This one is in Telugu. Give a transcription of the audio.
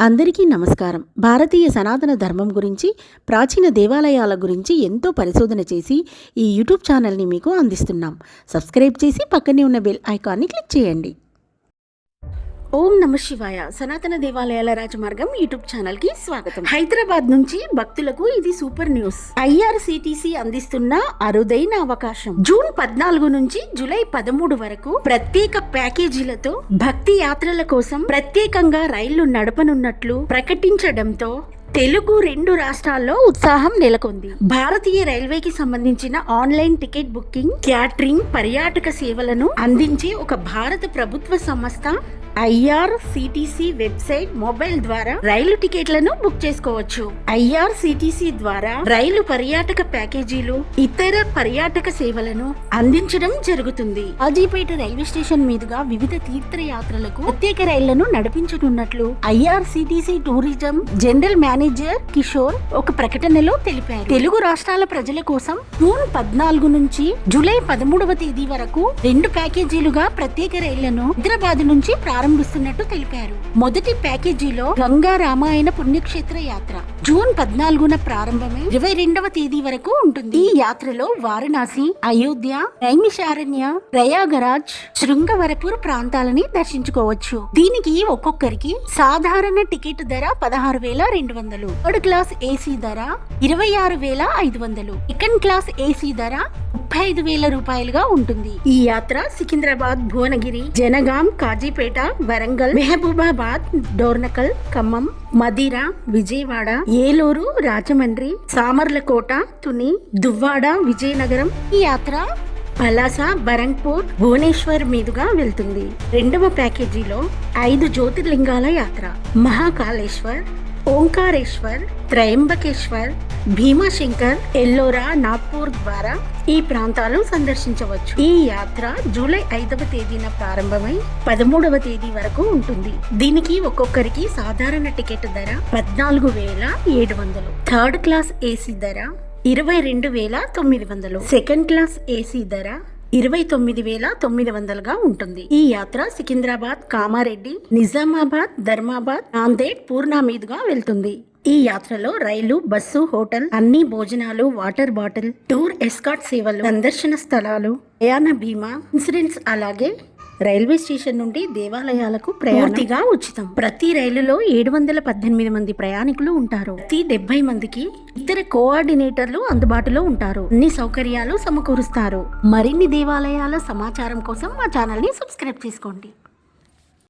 అందరికీ నమస్కారం. భారతీయ సనాతన ధర్మం గురించి ప్రాచీన దేవాలయాల గురించి ఎంతో పరిశోధన చేసి ఈ యూట్యూబ్ ఛానల్ని మీకు అందిస్తున్నాం. సబ్స్క్రైబ్ చేసి పక్కనే ఉన్న బెల్ ఐకాన్ని క్లిక్ చేయండి. ఓం నమ శివాయ. సనాతన దేవాలయాల రాజమార్గం యూట్యూబ్ ఛానల్కి స్వాగతం. హైదరాబాద్ నుంచి భక్తులకు ఇది సూపర్ న్యూస్. ఐఆర్సిటిసి అందిస్తున్న అరుదైన అవకాశం. జూన్ పద్నాలుగు నుంచి జూలై పదమూడు వరకు ప్రత్యేక ప్యాకేజీలతో భక్తి యాత్రల కోసం ప్రత్యేకంగా రైళ్ళు నడపనున్నట్లు ప్రకటించడంతో తెలుగు రెండు రాష్ట్రాల్లో ఉత్సాహం నెలకొంది. భారతీయ రైల్వేకి సంబంధించిన ఆన్లైన్ టికెట్ బుకింగ్ క్యాటరింగ్ పర్యాటక సేవలను అందించే ఒక భారత ప్రభుత్వ సంస్థ ఐఆర్సిటిసి వెబ్సైట్ మొబైల్ ద్వారా రైలు టికెట్లను బుక్ చేసుకోవచ్చు. ఐఆర్సిటిసి ద్వారా రైలు పర్యాటక ప్యాకేజీలు ఇతర పర్యాటక సేవలను అందించడం జరుగుతుంది. అజీపేట రైల్వే స్టేషన్ మీదుగా వివిధ తీర్థయాత్రలకు ప్రత్యేక రైళ్ళను నడిపించనున్నట్లు IRCTC tourism general manager Kishore ఒక ప్రకటనలో తెలిపారు. తెలుగు రాష్ట్రాల ప్రజల కోసం జూన్ పద్నాలుగు నుంచి జూలై పదమూడవ తేదీ వరకు రెండు ప్యాకేజీలుగా ప్రత్యేక రైళ్ళను హైదరాబాద్ నుంచి ప్రారంభిస్తున్నట్టు తెలిపారు. మొదటి ప్యాకేజీలో గంగా రామాయణ పుణ్యక్షేత్ర యాత్ర. జూన్ పద్నాలుగున ప్రారంభమై ఇరవై రెండవ తేదీ వరకు ఉంటుంది. ఈ యాత్రలో వారణాసి అయోధ్య నైమిషారణ్య ప్రయాగరాజ్ శృంగవరపూర్ ప్రాంతాలని దర్శించుకోవచ్చు. దీనికి ఒక్కొక్కరికి సాధారణ టికెట్ ధర పదహారు వేల రెండు వందలు థర్డ్ క్లాస్ ఏసీ ధర ఇరవై ఆరు వేల ఐదు వందలు సెకండ్ క్లాస్ ఏసీ ధర ముప్పై ఐదు వేల రూపాయలుగా ఉంటుంది. ఈ యాత్ర సికింద్రాబాద్ భువనగిరి జనగాం కాజీపేట వరంగల్ మెహబూబాబాద్ డోర్నకల్ ఖమ్మం మదిర విజయవాడ ఏలూరు రాజమండ్రి సామర్లకోట తుని దువ్వాడ విజయనగరం ఈ యాత్ర పలాస బరంగ్పూర్ భువనేశ్వర్ మీదుగా వెళ్తుంది. రెండవ ప్యాకేజీలో ఐదు జ్యోతిర్లింగాల యాత్ర. మహాకాళేశ్వర్ ఓంకారేశ్వర్ త్రయంబకేశ్వర్ భీమాశంకర్ ఎల్లోరా నాగ్పూర్ ద్వారా ఈ ప్రాంతాలు సందర్శించవచ్చు. ఈ యాత్ర జూలై ఐదవ తేదీన ప్రారంభమై పదమూడవ తేదీ వరకు ఉంటుంది. దీనికి ఒక్కొక్కరికి సాధారణ టికెట్ ధర పద్నాలుగు వేల ఏడు వందలు. థర్డ్ క్లాస్ ఏసీ ధర ఇరవై రెండు వేల తొమ్మిది వందలు. సెకండ్ క్లాస్ ఏసీ ధర ఇరవై తొమ్మిది వేల తొమ్మిది వందలుగా ఉంటుంది. ఈ యాత్ర సికింద్రాబాద్ కామారెడ్డి నిజామాబాద్ ధర్మాబాద్ నాందేడ్ పూర్ణ మీదుగా వెళ్తుంది. ఈ యాత్రలో రైలు బస్సు హోటల్ అన్ని భోజనాలు వాటర్ బాటిల్ టూర్ ఎస్కాట్ సేవలు సందర్శన స్థలాలు ప్రయాణ బీమా ఇన్సూరెన్స్ అలాగే రైల్వే స్టేషన్ నుండి దేవాలయాలకు పూర్తిగా ఉచితం. ప్రతి రైలులో ఏడు వందల పద్దెనిమిది మంది ప్రయాణికులు ఉంటారు. ప్రతి డెబ్బై మందికి ఇతర కోఆర్డినేటర్లు అందుబాటులో ఉంటారు. అన్ని సౌకర్యాలు సమకూరుస్తారు. మరిన్ని దేవాలయాల సమాచారం కోసం మా ఛానల్ని సబ్స్క్రైబ్ చేసుకోండి.